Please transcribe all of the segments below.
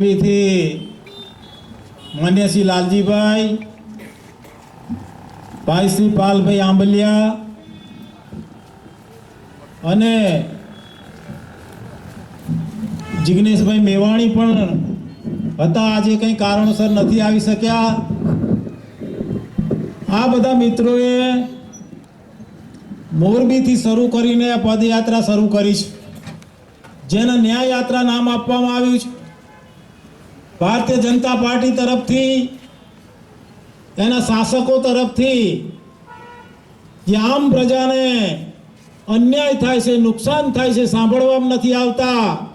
થી માન્ય શ્રી લાલજીભાઈ, ભાઈ શ્રી પાલભાઈ આંબલિયા અને જિગ્નેશભાઈ મેવાણી પણ હતા. આજે કંઈ કારણોસર નથી આવી શક્યા. આ બધા મિત્રોએ મોરબીથી શરૂ કરીને પદયાત્રા શરૂ કરી છે. જેને ન્યાય યાત્રા નામ આપવામાં આવ્યું છે. ભારતીય જનતા પાર્ટી તરફથી, એના શાસકો તરફથી, જે આમ પ્રજાને અન્યાય થાય છે, નુકસાન થાય છે સાંભળવામાં નથી આવતા,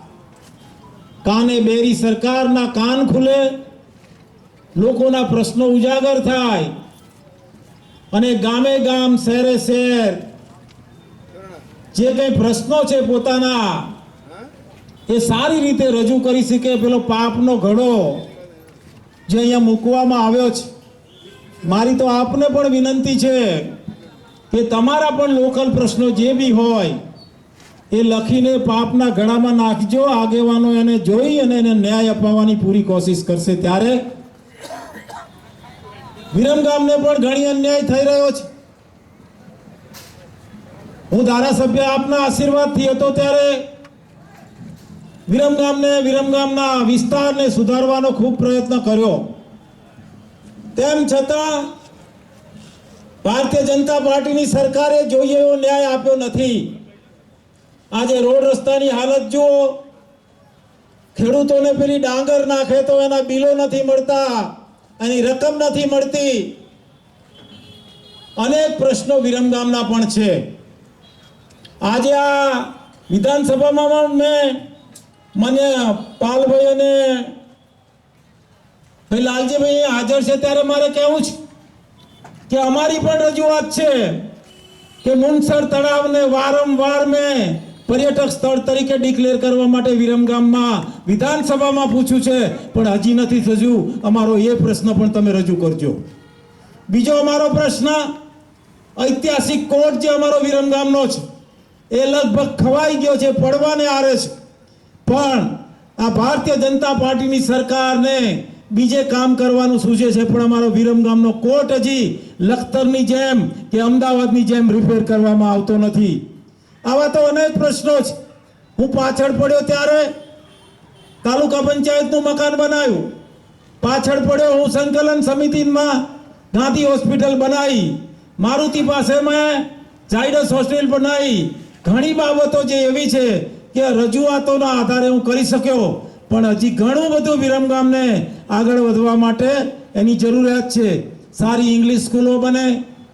કાને બેરી સરકારના કાન ખુલે, લોકોના પ્રશ્નો ઉજાગર થાય, અને ગામે ગામ, શહેરે શહેર, જે કંઈ પ્રશ્નો છે પોતાના એ સારી રીતે રજૂ કરી શકે. પેલો પાપનો ઘડો જે અહીંયા મૂકવામાં આવ્યો છે. મારી તો આપને પણ વિનંતી છે કે તમારા પણ લોકલ પ્રશ્નો જે બી હોય, એ લખીને પાપના ઘડામાં નાખજો. આગેવાનો એને જોઈ અને એને ન્યાય અપાવવાની પૂરી કોશિશ કરશે ત્યારે વિરમગામને પણ ઘણી અન્યાય થઈ રહ્યો છે. હું ધારાસભ્ય આપના આશીર્વાદથી હતો ત્યારે વિરમગામને, વિરમગામના વિસ્તારને સુધારવાનો ખૂબ પ્રયત્ન કર્યો. તેમ છતાં, ભારતીય જનતા પાર્ટીની સરકારે જોઈએ એવો ન્યાય આપ્યો નથી. આજે રોડ રસ્તાની હાલત જુઓ. ખેડૂતોને પેલી ડાંગર નાખે તો એના બિલો નથી મળતા, એની રકમ નથી મળતી. અનેક પ્રશ્નો વિરમગામના પણ છે. આજે આ વિધાનસભામાં મેં મને પાલભાઈ અને ભાઈ લાલજીભાઈ હાજર છે ત્યારે મારે કહેવું છે કે અમારી પણ રજૂઆત છે કે મુનસર તળાવને વારંવાર મેં પર્યટક સ્થળ તરીકે ડિક્લેર કરવા માટે વિરમગામમાં વિધાનસભામાં પૂછ્યું છે, પણ હજી નથી થયું. અમારો એ પ્રશ્ન પણ તમે રજૂ કરજો. બીજો અમારો પ્રશ્ન, ઐતિહાસિક કોર્ટ જે અમારો વિરમગામનો છે, એ લગભગ ખવાઈ ગયો છે, પડવાને આરે છે. પણ આ ભારતીય જનતા પાર્ટીની સરકારને બીજે કામ કરવાનું સૂચે છે. પણ અમારો વિરમગામનો કોર્ટ હજી લખતરની જેમ કે અમદાવાદની જેમ રિપેર કરવામાં આવતો નથી. આવા તો અનેક પ્રશ્નો છે હું પાછળ પડ્યો ત્યારે તાલુકા પંચાયતનું મકાન બનાવ્યું. પાછળ પડ્યો હું સંકલન સમિતિમાં ગાંધી હોસ્પિટલ બનાવી. મારુતિ પાસે મેં ઝાયડસ હોસ્ટેલ બનાવી. ઘણી બાબતો જે એવી છે કે રજૂઆતોના આધારે હું કરી શક્યો. પણ હજી ઘણું બધું વિરમગામને આગળ વધવા માટે એની જરૂરિયાત છે. સારી ઇંગ્લિશ સ્કૂલો બને,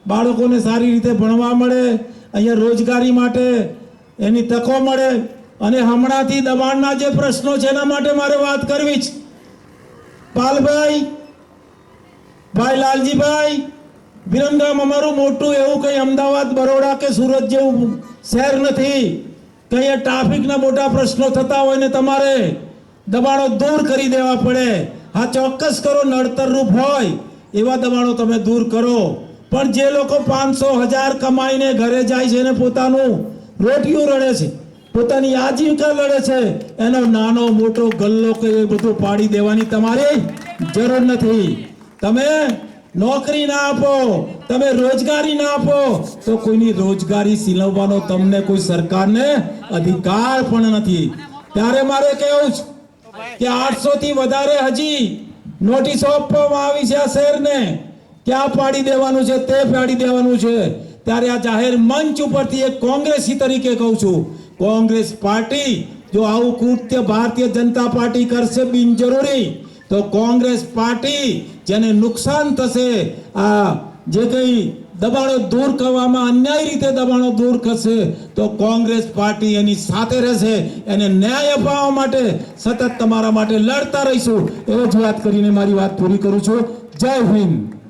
બાળકોને સારી રીતે ભણવા મળે, અહીંયા રોજગારી માટે એની તકો મળે. અને હમણાંથી દબાણના જે પ્રશ્નો છે એના માટે મારે વાત કરવી છે પાલભાઈ, ભાઈ લાલજીભાઈ, વિરમગામ અમારું મોટું એવું કંઈ અમદાવાદ, બરોડા કે સુરત જેવું શહેર નથી. કે એ ટ્રાફિકના મોટા પ્રશ્નો થતા હોય ને તમારે દબાણો દૂર કરી દેવા પડે. હા, ચોક્કસ કરો નડતરરૂપ હોય, એવા દબાણો તમે દૂર કરો. પણ જે લોકો પાંચસો હજાર કમાઈને ઘરે જાય છે ને પોતાનું રોટિયું રડે છે, પોતાની આજીવિકા લડે છે, એનો નાનો મોટો ગલ્લો કે એ બધું પાડી દેવાની તમારી જરૂર નથી. તમે નોકરી ના આપો, તમે રોજગારી ના આપો, તો કોઈની રોજગારી સિલવવાનો તમને કોઈ સરકારને અધિકાર પણ નથી. ત્યારે મારે કહેવું છે કે આઠસો થી વધારે હજી નોટિસ આપવામાં આવી છે આ શહેરને ક્યાં પાડી દેવાનું છે, તે પાડી દેવાનું છે. ત્યારે આ જાહેર મંચ ઉપરથી એક કોંગ્રેસી તરીકે કહું છું, કોંગ્રેસ પાર્ટી જો આવું કૃત્ય ભારતીય જનતા પાર્ટી કરશે બિનજરૂરી. તો કોંગ્રેસ પાર્ટી જેને નુકસાન થશે, આ જે કંઈ દબાણો દૂર કરવામાં અન્યાય રીતે દબાણો દૂર કરશે, તો કોંગ્રેસ પાર્ટી એની સાથે રહેશે, એને ન્યાય અપાવવા માટે સતત તમારા માટે લડતા રહીશું. એ જ વાત કરીને મારી વાત પૂરી કરું છું. જય હિન્દ.